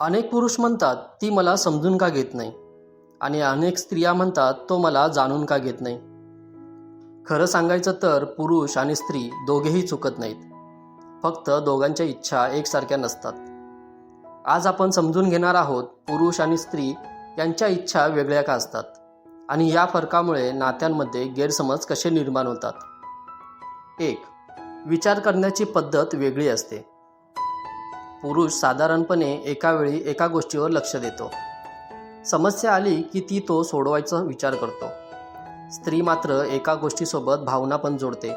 अनेक पुरुष म्हणतात ती मला समजून का घेत नाही? आणि अनेक स्त्रिया म्हणतात तो मला जाणून का घेत नाही? खरं सांगायचं तर पुरुष आणि स्त्री दोघेही चुकत नाहीत. फक्त दोघांच्या इच्छा एकसारख्या नसतात. आज आपण समजून घेणार आहोत पुरुष आणि स्त्री यांच्या इच्छा वेगळ्या का असतात? आणि या फरकामुळे नात्यांमध्ये गैरसमज कसे निर्माण होतात? एक विचार करण्याची पद्धत वेगळी असते. पुरुष साधारणपणे एका वेळी एका गोष्टीवर लक्ष देतो. समस्या आली की ती तो सोडवायचा विचार करतो. स्त्री मात्र एका गोष्टीसोबत भावना पण जोडते.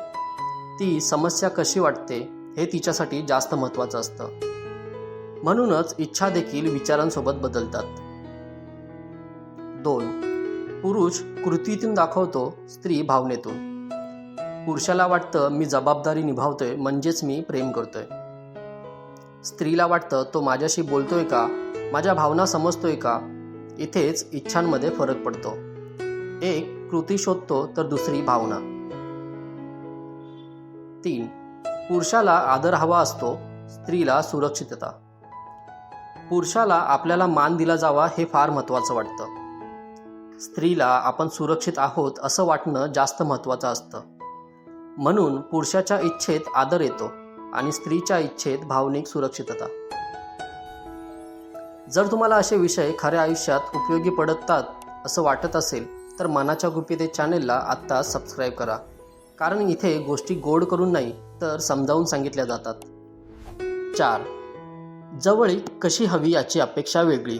ती समस्या कशी वाटते हे तिच्यासाठी जास्त महत्त्वाचं असतं. म्हणूनच इच्छा देखील विचारांसोबत बदलतात. दोन पुरुष कृतीतून दाखवतो स्त्री भावनेतून. पुरुषाला वाटतं मी जबाबदारी निभावतोय म्हणजेच मी प्रेम करतोय. स्त्रीला वाटतं तो माझ्याशी बोलतोय का? माझ्या भावना समजतोय का? इथेच इच्छांमध्ये फरक पडतो. एक कृती शोधतो तर दुसरी भावना. तीन पुरुषाला आदर हवा असतो स्त्रीला सुरक्षितता. पुरुषाला आपल्याला मान दिला जावा हे फार महत्त्वाचं वाटतं. स्त्रीला आपण सुरक्षित आहोत असं वाटणं जास्त महत्त्वाचं असतं. म्हणून पुरुषाच्या इच्छेत आदर येतो. आणि स्त्रीच्या इच्छेत भावनिक सुरक्षितता. जर तुम्हाला असे विषय खऱ्या आयुष्यात उपयोगी पडतात असं वाटत असेल तर मनाच्या गुपिते चॅनेलला आत्ता सबस्क्राईब करा. कारण इथे गोष्टी गोड करून नाही तर समजावून सांगितल्या जातात. चार. जवळीक कशी हवी याची अपेक्षा वेगळी.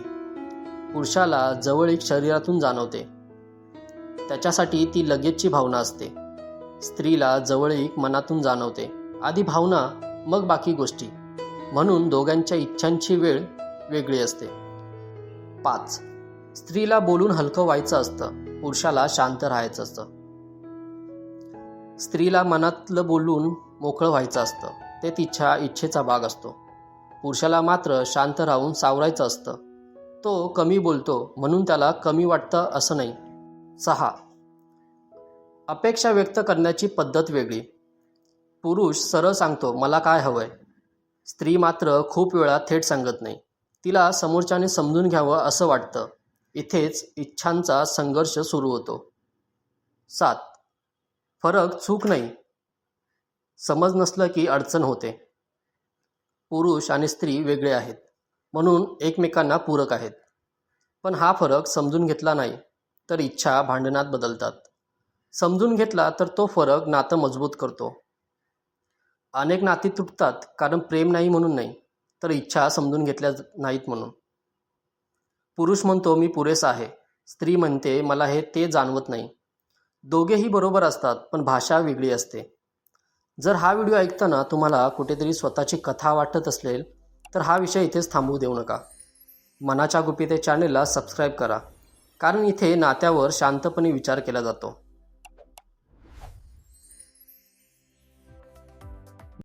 पुरुषाला जवळीक शरीरातून जाणवते. त्याच्यासाठी ती लगेचची भावना असते. स्त्रीला जवळीक मनातून जाणवते. आधी भावना मग बाकी गोष्टी. म्हणून दोघांच्या इच्छांची वेळ वेगळी असते. पाच. स्त्रीला बोलून हलकं व्हायचं असतं. पुरुषाला शांत राहायचं असतं. स्त्रीला मनातलं बोलून मोकळं व्हायचं असतं. ते तिच्या इच्छेचा भाग असतो. पुरुषाला मात्र शांत राहून सावरायचं असतं. तो कमी बोलतो म्हणून त्याला कमी वाटतं असं नाही. सहा. अपेक्षा व्यक्त करण्याची पद्धत वेगळी. पुरुष सरळ सांगतो मला काय हवंय? स्त्री मात्र खूप वेळा थेट सांगत नाही. तिला समोरच्याने समजून घ्यावं असं वाटतं. इथेच इच्छांचा संघर्ष सुरू होतो. सात. फरक चूक नाही. समज नसलं की अडचण होते. पुरुष आणि स्त्री वेगळे आहेत. म्हणून एकमेकांना पूरक आहेत. पण हा फरक समजून घेतला नाही तर इच्छा भांडणात बदलतात. समजून घेतला तर तो फरक नातं मजबूत करतो. अनेक नाती तुटतात कारण प्रेम नाही म्हणून नाही तर इच्छा समजून घेतल्या नाहीत म्हणून. पुरुष म्हणतो मी पुरेसा आहे. स्त्री म्हणते मला हे ते जाणवत नाही. दोघेही बरोबर असतात पण भाषा वेगळी असते. जर हा व्हिडिओ ऐकताना तुम्हाला कुठेतरी स्वतःची कथा वाटत असेल तर हा विषय इथेच थांबवू देऊ नका. मनाच्या गुपिते चॅनेलला सबस्क्राईब करा कारण इथे नात्यावर शांतपणे विचार केला जातो.